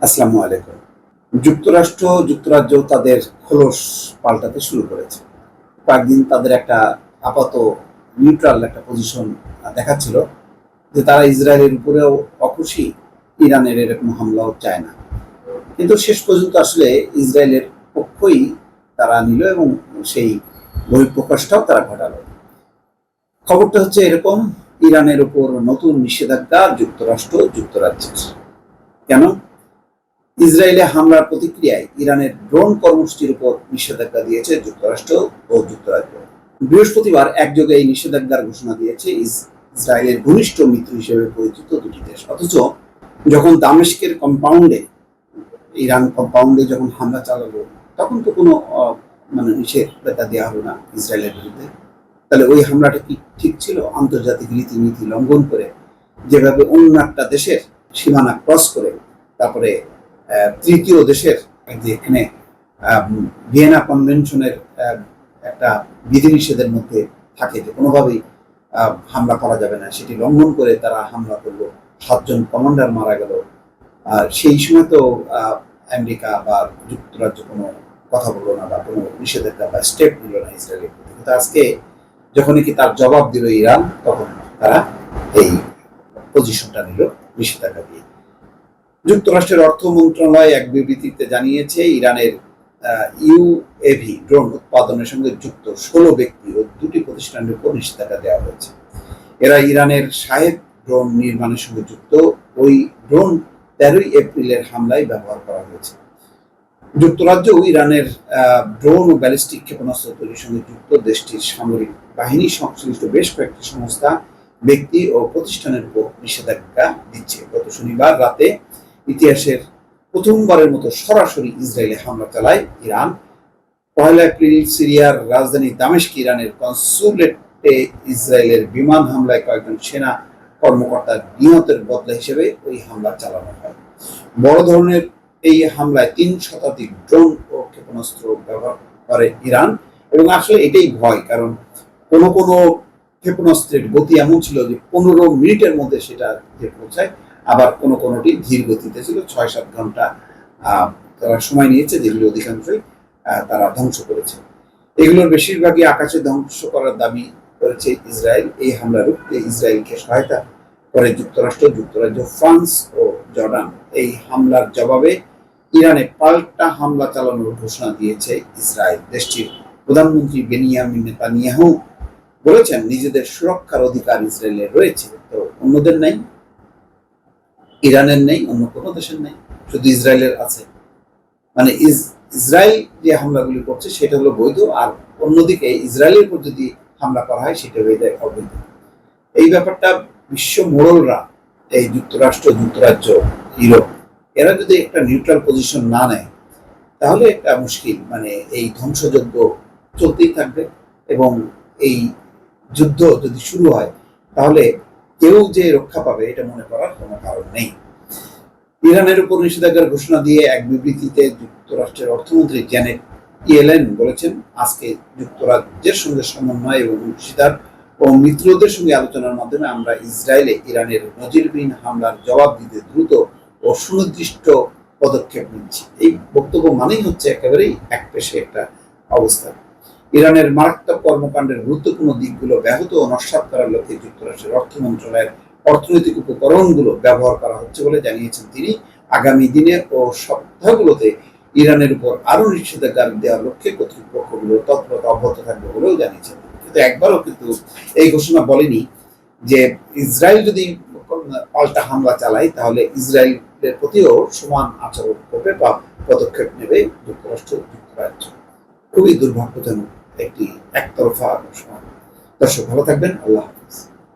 আসসালামু আলাইকুম। যুক্তরাষ্ট্র, যুক্তরাজ্য তাদের খোলস পাল্টাতে শুরু করেছে। কয়েকদিন তাদের একটা আপাত নিউট্রাল একটা পজিশন দেখাচ্ছিল যে তারা ইসরায়েলের উপরেও অখুশি, ইরানের এরকম হামলাও চায় না। কিন্তু শেষ পর্যন্ত আসলে ইসরায়েলের পক্ষই তারা নিল এবং সেই বহিঃপ্রকাশটাও তারা ঘটালো। খবরটা হচ্ছে এরকম, ইরানের উপর নতুন নিষেধাজ্ঞা যুক্তরাষ্ট্র, যুক্তরাজ্যের। কেন? ইসরায়েলে হামলার প্রতিক্রিয়ায় ইরানের ড্রোন কর্মসূচির উপর নিষেধাজ্ঞা দিয়েছে যুক্তরাষ্ট্র ও যুক্তরাজ্য। বৃহস্পতিবার একযোগে এই নিষেধাজ্ঞার ঘোষণা দিয়েছে ইসরায়েলের ঘনিষ্ঠ মিত্র হিসেবে পরিচিত দুটি দেশ। অথচ যখন দামেস্কের কম্পাউন্ডে ইরান কম্পাউন্ডে যখন হামলা চালালো, তখন তো কোনো মানে নিষেধাজ্ঞা দেওয়া হলো না ইসরায়েলের বিরুদ্ধে। তাহলে ওই হামলাটা কি ঠিক ছিল? আন্তর্জাতিক রীতিনীতি লঙ্ঘন করে যেভাবে অন্য একটা দেশের সীমানা ক্রস করে, তারপরে তৃতীয় দেশের আহ, ভিয়েনা কনভেনশনের একটা বিধিনিষেধের মধ্যে থাকে যে কোনোভাবেই হামলা করা যাবে না। সেটি লঙ্ঘন করে তারা হামলা করল। সাতজন কমান্ডার মারা গেল। আর সেই সময় তো আমেরিকা বা যুক্তরাজ্য কোনো কথা বলল না বা কোনো নিষেধাজ্ঞা বা স্টেপ নিল না ইসরায়েলের প্রতি। কিন্তু আজকে যখনই কি তার জবাব দিল ইরান তখন তারা এই পজিশনটা নিল নিষেধাজ্ঞা দিয়ে। যুক্তরাষ্ট্রের অর্থ মন্ত্রণালয় এক বিবৃতিতে জানিয়েছে ইরানের ইউএভি ড্রোন উৎপাদনের সঙ্গে যুক্ত ষোলো ব্যক্তি ও দুটি প্রতিষ্ঠানের উপর নিষেধাজ্ঞা দেওয়া হয়েছে। এরা ইরানের সাহেব ড্রোন নির্মাণের সঙ্গে যুক্ত। ওই ড্রোন তেরোই এপ্রিলের হামলায় ব্যবহার করা হয়েছে। যুক্তরাজ্য ইরানের আহ, ড্রোন ও ব্যালিস্টিক ক্ষেপণাস্ত্র তৈরির সঙ্গে যুক্ত। দেশটির সামরিক বাহিনী সংশ্লিষ্ট বেশ কয়েকটি সংস্থা ব্যক্তি ও প্রতিষ্ঠানের উপর নিষেধাজ্ঞা দিচ্ছে। গত শনিবার রাতে ইতিহাসের প্রথমবারের মতো সরাসরি ইসরায়েলে হামলা চালায় ইরান। পয়লা এপ্রিল সিরিয়ার রাজধানী দামেস্ক, ইরানের কনসুলেটে ইসরায়েলের বিমান হামলায় কয়েকজন সেনা কর্মকর্তার নিহতের বদলা হিসেবে ওই হামলা চালানো হয়। বড় ধরনের এই হামলায় তিন শতাধিক ড্রোন ও ক্ষেপণাস্ত্র ব্যবহার করে ইরান এবং আসলে এটাই ভয়, কারণ কোনো কোনো ক্ষেপণাস্ত্রের গতি এমন ছিল যে পনেরো মিনিটের মধ্যে সেটা যে পৌঁছায়। আবার কোনো কোনোটি ধীর গতিতে ছিল ছয় সাত ঘণ্টা তারা সময় নিয়েছে যেগুলি অধিকাংশই তারা ধ্বংস করেছে। এগুলোর বেশিরভাগই আকাশে ধ্বংস করার দাবি করেছে ইসরায়েল। এই হামলা রুখতে ইসরায়েলকে সহায়তা করে যুক্তরাষ্ট্র, যুক্তরাজ্য, ফ্রান্স ও জর্ডান। এই হামলার জবাবে ইরানে পাল্টা হামলা চালানোর ঘোষণা দিয়েছে ইসরায়েল দেশটির প্রধানমন্ত্রী বেনিয়ামিন নেতানিয়াহু। বলেছেন, নিজেদের সুরক্ষার অধিকার ইসরায়েলের রয়েছে, তো অন্যদের নাই। ইরানের নেই, অন্য কোনো দেশের নেই, শুধু ইসরায়েলের আছে। মানে ইসরায়েল যে হামলাগুলি করছে, সেটা হলো বৈধ, আর অন্যদিকে ইসরায়েলের উপর যদি হামলা করা হয়, সেটা হয়ে যায় অবৈধ। এই ব্যাপারটা বিশ্ব মোড়লরা, এই যুক্তরাষ্ট্র, যুক্তরাজ্য, ইউরোপ, এরা যদি একটা নিউট্রাল পজিশন না নেয়, তাহলে একটা মুশকিল। মানে এই ধ্বংসযজ্ঞ চলতেই থাকবে, এবং এই যুদ্ধ যদি শুরু হয়, তাহলে কেউ যে রক্ষা পাবে, এটা মনে করার কোনো কারণ নেই। ইরানের উপর নিষেধাজ্ঞার ঘোষণা দিয়ে এক বিবৃতিতে যুক্তরাষ্ট্রের অর্থমন্ত্রী জ্যানেট ইয়েলেন বলেছেন, আজকে যুক্তরাজ্যের সঙ্গে সমন্বয় এবং অংশীদার ও মিত্রদের সঙ্গে আলোচনার মাধ্যমে আমরা ইসরায়েলে ইরানের নজিরবিহীন হামলার জবাব দিতে দ্রুত ও সুনির্দিষ্ট পদক্ষেপ নিচ্ছি। এই বক্তব্য মানেই হচ্ছে একেবারেই এক পেশে একটা অবস্থা। ইরানের মারাত্মক কর্মকাণ্ডের গুরুত্বপূর্ণ দিকগুলো ব্যাহত ও নস্বাত করার লক্ষ্যে যুক্তরাষ্ট্রের অর্থ মন্ত্রণালয়ের অর্থনৈতিক উপকরণগুলো ব্যবহার করা হচ্ছে বলে জানিয়েছেন তিনি। আগামী দিনে ও সপ্তাহগুলোতে ইরানের উপর আরও নিষেধাজ্ঞা দেওয়ার লক্ষ্যে কর্তৃপক্ষগুলো তৎপরতা অব্যাহত থাকবে বলেও জানিয়েছেন। কিন্তু একবারও কিন্তু এই ঘোষণা বলেনি যে ইসরায়েল যদি পাল্টা হামলা চালায়, তাহলে ইসরায়েলের প্রতিও সমান আচরণ করবে বা পদক্ষেপ নেবে যুক্তরাষ্ট্র যুক্তরাজ্য। খুবই দুর্ভাগ্যজনক। একটি একতরফা অনুষ্ঠান দর্শক ভালো থাকবেন আল্লাহ হাফিজ।